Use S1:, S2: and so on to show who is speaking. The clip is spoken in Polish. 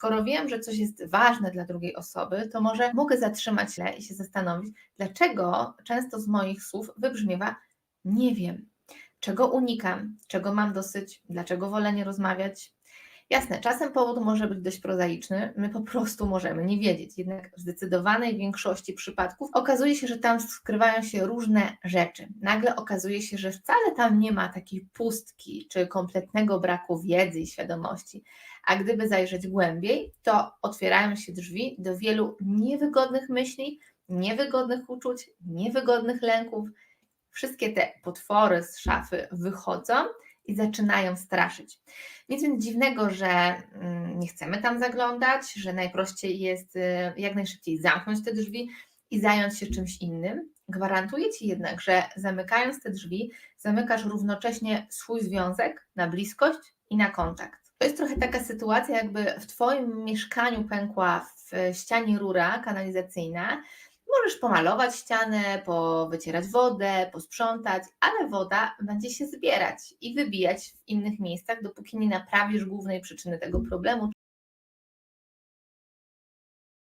S1: skoro wiem, że coś jest ważne dla drugiej osoby, to może mogę zatrzymać się i się zastanowić, dlaczego często z moich słów wybrzmiewa nie wiem, czego unikam, czego mam dosyć, dlaczego wolę nie rozmawiać. Jasne, czasem powód może być dość prozaiczny, my po prostu możemy nie wiedzieć, jednak w zdecydowanej większości przypadków okazuje się, że tam skrywają się różne rzeczy. Nagle okazuje się, że wcale tam nie ma takiej pustki czy kompletnego braku wiedzy i świadomości. A gdyby zajrzeć głębiej, to otwierają się drzwi do wielu niewygodnych myśli, niewygodnych uczuć, niewygodnych lęków. Wszystkie te potwory z szafy wychodzą i zaczynają straszyć. Nic więc dziwnego, że mm, nie chcemy tam zaglądać, że najprościej jest y, jak najszybciej zamknąć te drzwi i zająć się czymś innym. Gwarantuję Ci jednak, że zamykając te drzwi, zamykasz równocześnie swój związek na bliskość i na kontakt. To jest trochę taka sytuacja, jakby w Twoim mieszkaniu pękła w ścianie rura kanalizacyjna. Możesz pomalować ścianę, powycierać wodę, posprzątać, ale woda będzie się zbierać i wybijać w innych miejscach, dopóki nie naprawisz głównej przyczyny tego problemu,